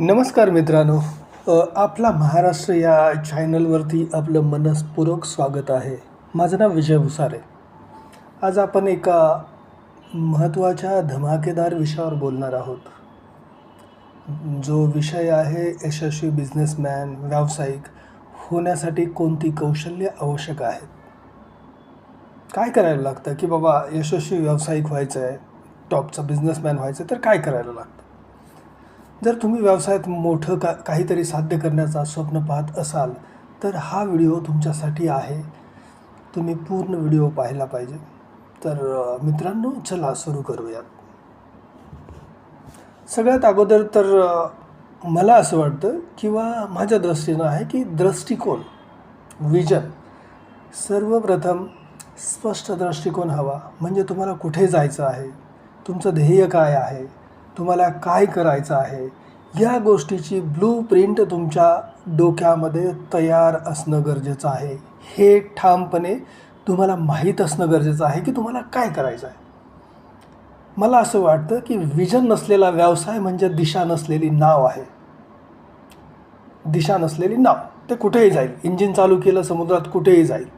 नमस्कार मित्रांनो. आपला महाराष्ट्र या चॅनलवरती आपलं मनस्पूर्वक स्वागत आहे. माझं नाव विजय भुसारे. आज आपण एका महत्त्वाच्या धमाकेदार विषयावर बोलणार आहोत. जो विषय आहे यशस्वी बिझनेसमॅन व्यावसायिक होण्यासाठी कोणती कौशल्य आवश्यक आहेत? काय करायला लागतं? की बाबा यशस्वी व्यावसायिक व्हायचं आहे टॉपचा बिझनेसमॅन व्हायचं आहे तर काय करायला लागतं? जर तुम्ही व्यवसायात मोठं का काहीतरी साध्य करण्याचा स्वप्न पाहत असाल तर हा व्हिडिओ तुमच्यासाठी आहे. तुम्ही पूर्ण व्हिडिओ पाहायला पाहिजे. तर मित्रांनो चला सुरू करूयात. सगळ्यात अगोदर तर मला असं वाटतं किंवा माझ्या दृष्टीनं आहे की दृष्टिकोन विजन सर्वप्रथम स्पष्ट दृष्टिकोन हवा. म्हणजे तुम्हाला कुठे जायचं आहे? तुमचं ध्येय काय आहे? तुम्हाला काय करायचं आहे? या गोष्टीची ब्लू प्रिंट तुमच्या डोक्यामध्ये तयार असणं गरजेचं आहे. हे ठामपणे तुम्हाला माहीत असणं गरजेचं आहे की तुम्हाला काय करायचं आहे? मला असं वाटतं की विजन नसलेला व्यवसाय म्हणजे दिशा नसलेली नाव आहे. दिशा नसलेली नाव. ते कुठेही जाईल. इंजिन चालू केलं समुद्रात कुठेही जाईल.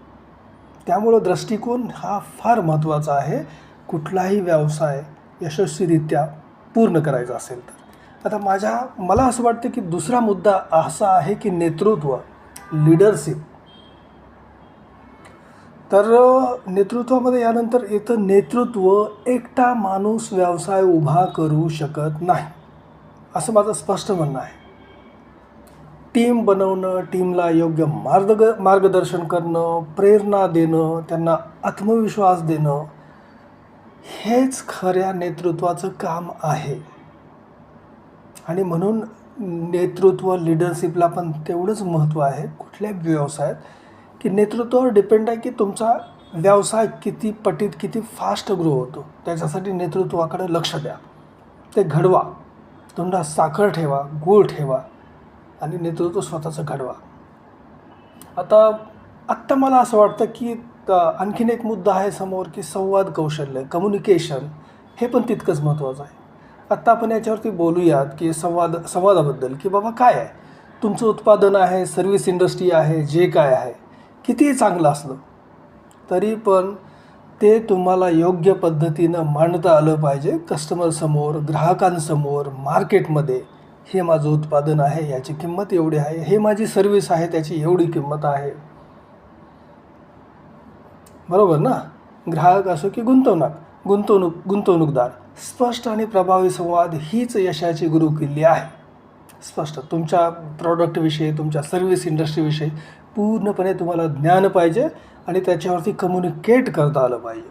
त्यामुळं दृष्टिकोन हा फार महत्त्वाचा आहे. कुठलाही व्यवसाय यशस्वीरित्या पूर्ण करायचं असेल तर. आता माझ्या मला असं वाटतं की दुसरा मुद्दा असा आहे की नेतृत्व लिडरशिप तर नेतृत्वामध्ये यानंतर येतं नेतृत्व एकटा माणूस व्यवसाय उभा करू शकत नाही. असं माझं स्पष्ट म्हणणं आहे. टीम बनवणं टीमला योग्य मार्ग मार्गदर्शन करणं प्रेरणा देणं त्यांना आत्मविश्वास देणं हेच खऱ्या नेतृत्वाचं काम आहे. आणि म्हणून नेतृत्व लिडरशिपला पण तेवढंच महत्त्व आहे. कुठल्याही व्यवसायात की नेतृत्वावर डिपेंड आहे की तुमचा व्यवसाय किती पटीत किती फास्ट ग्रो होतो. त्याच्यासाठी नेतृत्वाकडे लक्ष द्या. ते घडवा. तोंडात साखर ठेवा गूळ ठेवा आणि नेतृत्व स्वतःचं घडवा. आता आत्ता मला असं वाटतं की का आणखीन एक मुद्दा आहे समोर की संवाद कौशल्य कम्युनिकेशन हे पण तितकंच महत्त्वाचं आहे. आत्ता आपण याच्यावरती बोलूयात की संवाद संवादाबद्दल की बाबा काय आहे? तुमचं उत्पादन आहे सर्व्हिस इंडस्ट्री आहे जे काय आहे कितीही चांगलं असलं तरी पण ते तुम्हाला योग्य पद्धतीनं मांडता आलं पाहिजे कस्टमरसमोर ग्राहकांसमोर मार्केटमध्ये हे माझं उत्पादन आहे याची किंमत एवढी आहे हे माझी सर्व्हिस आहे त्याची एवढी किंमत आहे. बरोबर ना? ग्राहक असो की गुंतवणूक गुंतवणूक गुंतवणूकदार स्पष्ट आणि प्रभावी संवाद हीच यशाची गुरुकिल्ली आहे. स्पष्ट तुमच्या प्रॉडक्टविषयी तुमच्या सर्व्हिस इंडस्ट्रीविषयी पूर्णपणे तुम्हाला ज्ञान पाहिजे आणि त्याच्यावरती कम्युनिकेट करता आलं पाहिजे.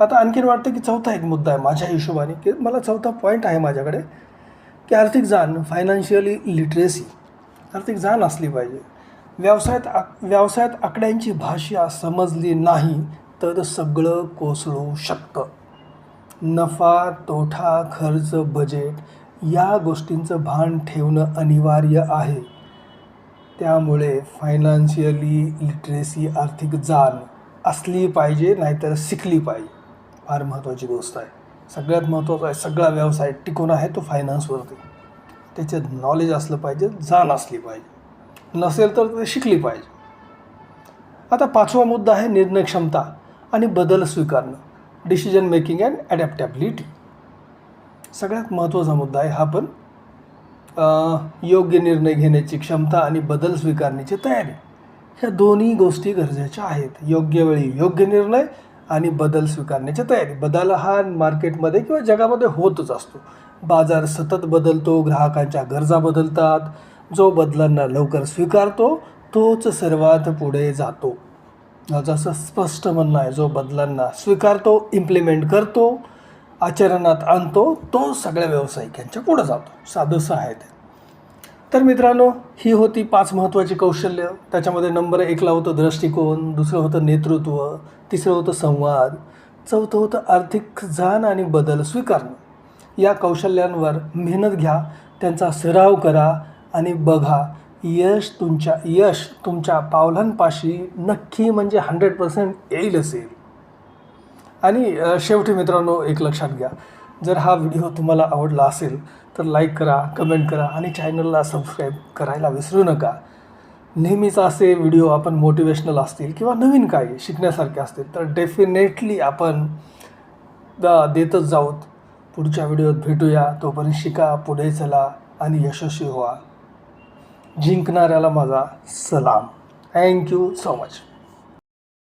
आता आणखीन वाटतं की चौथा एक मुद्दा आहे माझ्या हिशोबाने की मला चौथा पॉईंट आहे माझ्याकडे की आर्थिक जाण फायनान्शियली लिटरेसी आर्थिक जाण असली पाहिजे. व्यवसायात आक व्यवसायात आकड्यांची भाषा समजली नाही तर सगळं कोसळू शकतं. नफा तोटा खर्च बजेट या गोष्टींचं भान ठेवणं अनिवार्य आहे. त्यामुळे फायनान्शियली लिटरेसी आर्थिक जाण असली पाहिजे नाहीतर शिकली पाहिजे. फार महत्त्वाची गोष्ट आहे. सगळ्यात महत्त्वाचं आहे सगळा व्यवसाय टिकून आहे तो फायनान्सवरती त्याच्यात नॉलेज असलं पाहिजे जाण असली पाहिजे. नसेल तर ते शिकली पाहिजे. आता पाचवा मुद्दा आहे निर्णय क्षमता आणि बदल स्वीकारणं. डिसिजन मेकिंग अँड ॲडॅप्टॅबिलिटी सगळ्यात महत्त्वाचा मुद्दा आहे हा पण. योग्य निर्णय घेण्याची क्षमता आणि बदल स्वीकारण्याची तयारी. ह्या दोन्ही गोष्टी गरजेच्या आहेत. योग्य वेळी योग्य निर्णय आणि बदल स्वीकारण्याची तयारी. बदल हा मार्केटमध्ये किंवा जगामध्ये होतच असतो. बाजार सतत बदलतो ग्राहकांच्या गरजा बदलतात जो बदलांना लवकर स्वीकारतो तोच सर्वात पुढे जातो. जसं स्पष्ट म्हणणं आहे जो बदलांना स्वीकारतो इम्प्लिमेंट करतो आचरणात आणतो तो सगळ्या व्यावसायिकांच्या पुढं जातो. साधंसं आहे ते तर मित्रांनो ही होती पाच महत्त्वाची कौशल्य. त्याच्यामध्ये नंबर एकला होतं दृष्टिकोन दुसरं होतं नेतृत्व तिसरं होतं संवाद चौथं होतं आर्थिक जाण आणि बदल स्वीकारणं. या कौशल्यांवर मेहनत घ्या त्यांचा सराव करा आणि बघा यश तुमच्या यश तुमच्या पावलांपाशी नक्की म्हणजे हंड्रेड पर्सेंट येईलच येईल आणि शेवटी मित्रांनो एक लक्षात घ्या. जर हा व्हिडिओ तुम्हाला आवडला असेल तर लाईक करा कमेंट करा आणि चॅनलला सबस्क्राईब करायला विसरू नका. नेहमीच असे व्हिडिओ आपण मोटिवेशनल असतील किंवा नवीन काही शिकण्यासारखे असतील तर डेफिनेटली आपण द देतच जाऊत. पुढच्या व्हिडिओत भेटूया. तोपर्यंत शिका पुढे चला आणि यशस्वी व्हा. जिंकणाऱ्याला माझा सलाम. Thank you so much